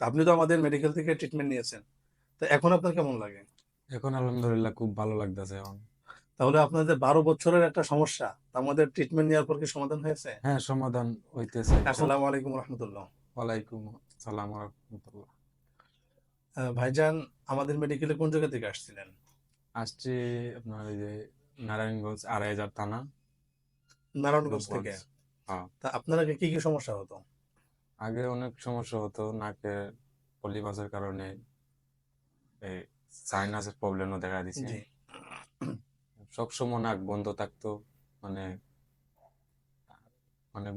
আপনি তো আমাদের মেডিকেল থেকে ট্রিটমেন্ট নিয়েছেন। তো এখন আপনার কেমন লাগে? এখন আলহামদুলিল্লাহ খুব ভালো লাগতেছে এখন। তাহলে আপনাদের বারো বছরের একটা সমস্যা আমাদের ট্রিটমেন্ট নেওয়ার পর কি সমাধান হয়েছে? হ্যাঁ সমাধান হইতেছে। আসসালামু আলাইকুম রহমতুল্লাহ। ওয়ালাইকুম সালাম রহমতুল্লাহ। ভাইজান আমাদের মেডিকেলে কোন জায়গা থেকে আসছিলেন? আসছি আপনার এই যে নারায়ণগঞ্জ আড়াই হাজার থানা নারায়ণগঞ্জ থেকে। হ্যাঁ। তা আপনার আগে কি কি সমস্যা হতো? আগে অনেক সমস্যা হতো নাকে পলিপাসের কারণে। এই সাইনাসের প্রবলেমও দেখা দিছে। জি। সবসময় নাক বন্ধ থাকতো মানে মানে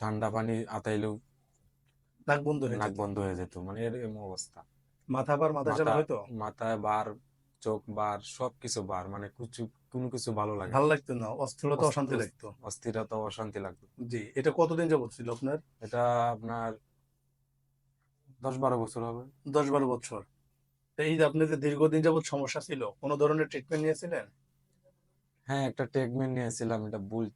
ঠান্ডা পানি আতাইলেও নাক বন্ধ হয়ে নাক বন্ধ হয়ে যেত মানে এরকম অবস্থা। মাথা বার মাথা চালা হয়তো মাথায় বার চোখ বার সবকিছু বার মানে কিছু কোনো কিছু ভালো লাগে ভালো লাগতো না অস্থিরতা অশান্তি লাগতো। অস্থিরতা অশান্তি লাগতো। জি এটা কতদিন যাবত ছিল আপনার? এটা আপনার দশ বারো বছর হবে। দশ বারো বছর এই যে আপনি যে দীর্ঘদিন যাবত সমস্যা ছিল কোনো ধরনের ট্রিটমেন্ট নিয়েছিলেন? হ্যাঁ একটা ট্রিটমেন্ট নিয়েছিলাম এটা ভুল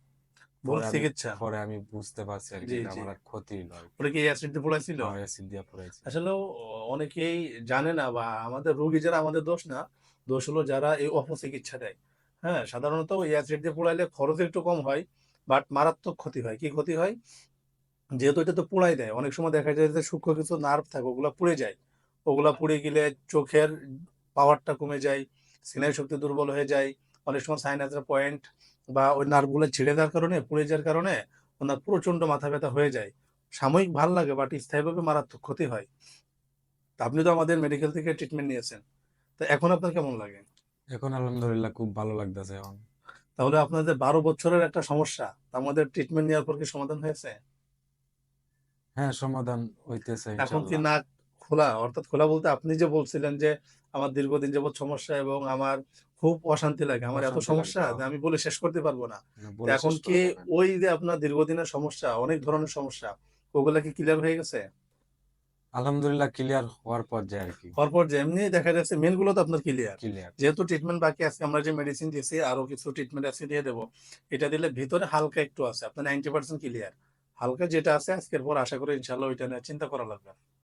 ভুল চিকিৎসা? পরে আমি বুঝতে পারছি আর কি। আমার ক্ষতি হলো আর কি। অ্যাসিড দিয়ে পড়াইছিল? অ্যাসিড দিয়া আসলে অনেকেই জানে না বা আমাদের রোগী যারা আমাদের দোষ না দোষ হলো যারা এই অপচিকিৎসা দেয়। হ্যাঁ সাধারণত এই অ্যাসিড দিয়ে পোড়াইলে খরচ একটু কম হয় বাট মারাত্মক ক্ষতি হয়। কি ক্ষতি হয়? যেহেতু এটা তো পোড়াই দেয়, অনেক সময় দেখা যায় যে সূক্ষ্ম কিছু নার্ভ থাকে, ওগুলো পুড়ে যায়। ওগুলা পুড়ে গেলে চোখের পাওয়ারটা কমে যায়, স্নায়ু শক্তি দুর্বল হয়ে যায়। অনেক সময় সাইনাসের পয়েন্ট বা ওই নার্ভগুলো ছিঁড়ে দেওয়ার কারণে, পুড়ে যাওয়ার কারণে ওনার প্রচণ্ড মাথা ব্যথা হয়ে যায়। সাময়িক ভালো লাগে বাট স্থায়ীভাবে মারাত্মক ক্ষতি হয়। আপনি তো আমাদের মেডিকেল থেকে ট্রিটমেন্ট নিয়েছেন। তো এখন আপনার কেমন লাগে? এখন আলহামদুলিল্লাহ খুব ভালো লাগতেছে এখন। তাহলে আপনাদের বারো বছরের একটা সমস্যা আমাদের ট্রিটমেন্ট নেওয়ার পর কি সমাধান হয়েছে? হ্যাঁ সমাধান হইতেছে এখন কি নাক খোলা? অর্থাৎ খোলা বলতে আপনি যে বলছিলেন যে আমার দীর্ঘদিন যাবত সমস্যা এবং আমার খুব অশান্তি লাগে আমার এত সমস্যা যে আমি বলে শেষ করতে পারব না। বলে এখন কি। ওই যে আপনার দীর্ঘদিনের সমস্যা অনেক ধরনের সমস্যা ওগুলা কি ক্লিয়ার হয়ে গেছে? আলহামদুলিল্লাহ ক্লিয়ার হওয়ার পর যায় আর কি। হওয়ার পর্যায়ে এমনি দেখা যাচ্ছে মেনগুলো তো আপনার ক্লিয়ার ক্লিয়ার যেহেতু ট্রিটমেন্ট বাকি আছে আমরা যে মেডিসিন দিয়েছি আরও কিছু ট্রিটমেন্ট আছে দিয়ে দেবো। এটা দিলে ভিতরে হালকা একটু আছে আপনার নাইনটি পার্সেন্ট ক্লিয়ার হালকা যেটা আছে আজকের পর আশা করি ইনশাল্লাহ ওইটা নিয়ে চিন্তা করা লাগবে।